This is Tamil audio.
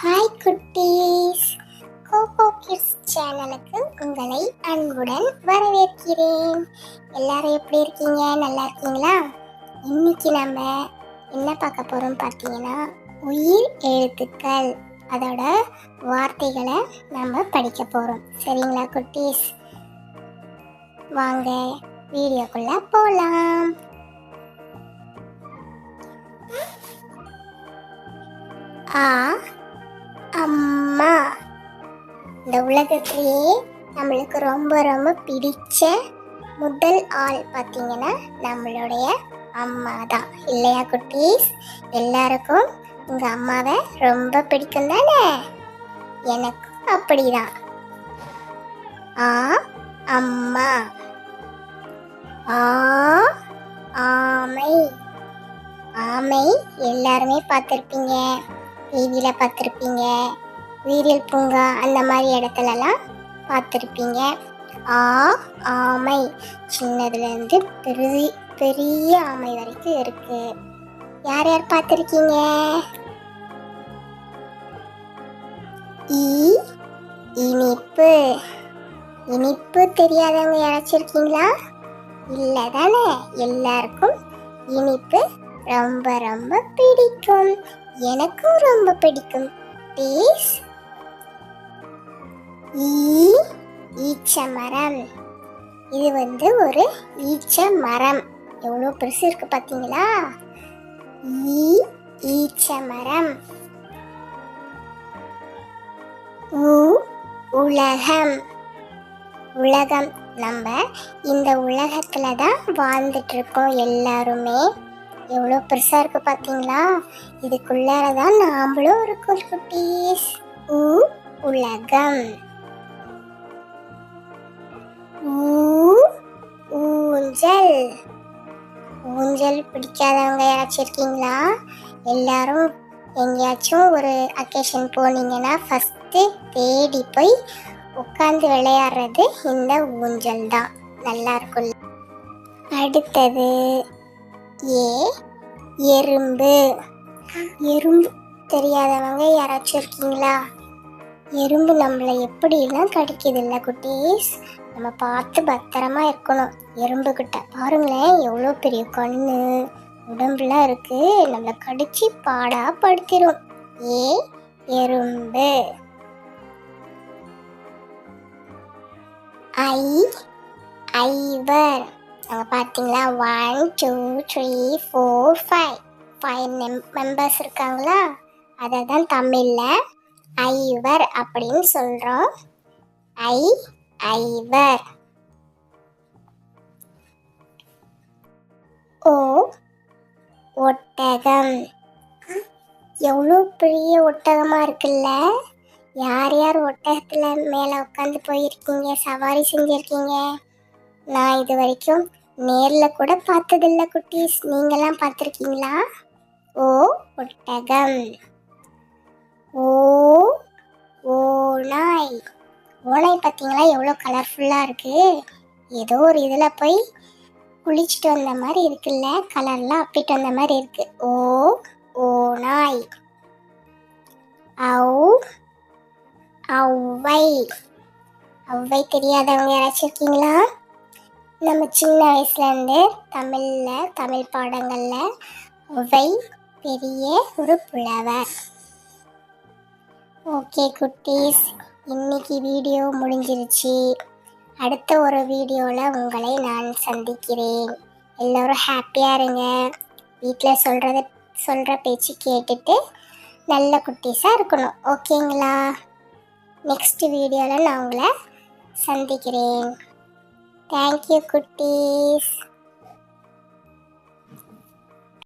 ஹாய் குட்டீஸ். கோகோ கிட்ஸ் சேனலுக்கு உங்களை அன்புடன் வரவேற்கிறேன். எல்லாரும் எப்படி இருக்கீங்க? நல்லா இருக்கீங்களா? இன்னைக்கு நம்ம என்ன பார்க்க போகிறோம் பார்த்தீங்கன்னா உயிர் எழுத்துக்கள். அதோட வார்த்தைகளை நம்ம படிக்க போகிறோம் சரிங்களா குட்டீஸ்? வாங்க வீடியோக்குள்ளே போகலாம் ஆ இந்த உலகத்திலேயே நம்மளுக்கு ரொம்ப ரொம்ப பிடிச்ச முதல் ஆள் பார்த்தீங்கன்னா நம்மளுடைய அம்மா தான். இல்லையா குட்டீஸ்? எல்லாருக்கும் உங்கள் அம்மாவை ரொம்ப பிடிக்கும் தானே? எனக்கும் அப்படிதான். ஆ அம்மா. ஆ ஆமை. ஆமை எல்லாருமே பார்த்துருப்பீங்க. டிவியில் பார்த்துருப்பீங்க. உயிரியல் பூங்கா அந்த மாதிரி இடத்துலலாம் பார்த்துருப்பீங்க. ஆ ஆமை. சின்னதுலேருந்து பெரிய பெரிய ஆமை வரைக்கும் இருக்கு. யார் யார் பார்த்துருக்கீங்க? ஈ இனிப்பு. இனிப்பு தெரியாதவங்க யாராச்சும் இருக்கீங்களா? இல்லை தானே? எல்லாருக்கும் இனிப்பு ரொம்ப ரொம்ப பிடிக்கும். எனக்கும் ரொம்ப பிடிக்கும். ப்ளீஸ் ஈ ஈச்ச மரம் இது வந்து ஒரு ஈச்ச மரம் எவ்வளோ பெருசு இருக்கு பார்த்தீங்களா? ஈ ஈச்ச மரம் உ உலகம். உலகம். நம்ம இந்த உலகத்தில் தான் வாழ்ந்துட்டு இருக்கோம் எல்லாருமே. எவ்வளோ பெருசாக இருக்கு பார்த்தீங்களா? இதுக்குள்ளார தான் நாமளும் இருக்கோம் குட்டீஸ். உ உலகம். ஊஞ்சல். ஊஞ்சல் பிடிக்காதவங்க யாராச்சும் இருக்கீங்களா? எல்லாரும் எங்கேயாச்சும் ஒரு அக்கேஷன் போனீங்கன்னா ஃபஸ்ட்டு தேடி போய் உட்காந்து விளையாடுறது இந்த ஊஞ்சல் தான். நல்லா இருக்கும் அடுத்தது ஏ எறும்பு. எறும்பு தெரியாதவங்க யாராச்சும் இருக்கீங்களா? எறும்பு நம்மளை எப்படிலாம் கடிக்குது இல்லை குட்டீஸ்? நம்ம பார்த்து பத்திரமா இருக்கணும். எறும்பு கிட்ட பாருங்களேன் எவ்வளோ பெரிய கண்ணு. உடம்புலாம் இருக்கு. நம்மளை கடிச்சு பாடா படுத்திரும். ஏ எறும்பு. ஐ ஐவர். அங்கே பார்த்தீங்களா? One two three four five. Five mem members இருக்காங்களா? அதை தான் தமிழில் ஐவர் அப்படின்னு சொல்கிறோம் ஐ ஐவர். ஓ ஒட்டகம். எவ்வளோ பெரிய ஒட்டகமாக இருக்குல்ல? யார் யார் ஒட்டகத்தில் மேலே உட்காந்து போயிருக்கீங்க சவாரி செஞ்சுருக்கீங்க? நான் இது வரைக்கும் நேரில் கூட பார்த்ததில்ல குட்டீஸ். நீங்களாம் பார்த்துருக்கீங்களா? ஓ ஒட்டகம். ஓ ஓ நாய் ஓநாய் பார்த்தீங்களா? எவ்வளோ கலர்ஃபுல்லாக இருக்குது ஏதோ ஒரு இதில் போய் குளிச்சுட்டு வந்த மாதிரி இருக்குல்ல? கலர்லாம் அப்பிட்டு வந்த மாதிரி இருக்கு. ஓ ஓநாய் ஔ ஔவை. ஔவை தெரியாதவங்க யாராச்சும் இருக்கீங்களா? நம்ம சின்ன வயசுலேருந்து தமிழில் தமிழ் பாடங்களில் ஔவை பெரிய ஒரு புலவர். ஓகே குட்டீஸ். இன்னைக்கு வீடியோ முடிஞ்சிருச்சு. அடுத்த ஒரு வீடியோவில் உங்களை நான் சந்திக்கிறேன். எல்லோரும் ஹாப்பியாக இருங்க. வீட்டில் சொல்கிறத சொல்கிற பேச்சு கேட்டுட்டு நல்ல குட்டீஸாக இருக்கணும். ஓகேங்களா? நெக்ஸ்ட் வீடியோவில் நான் உங்களை சந்திக்கிறேன். தேங்க்யூ குட்டீஸ்.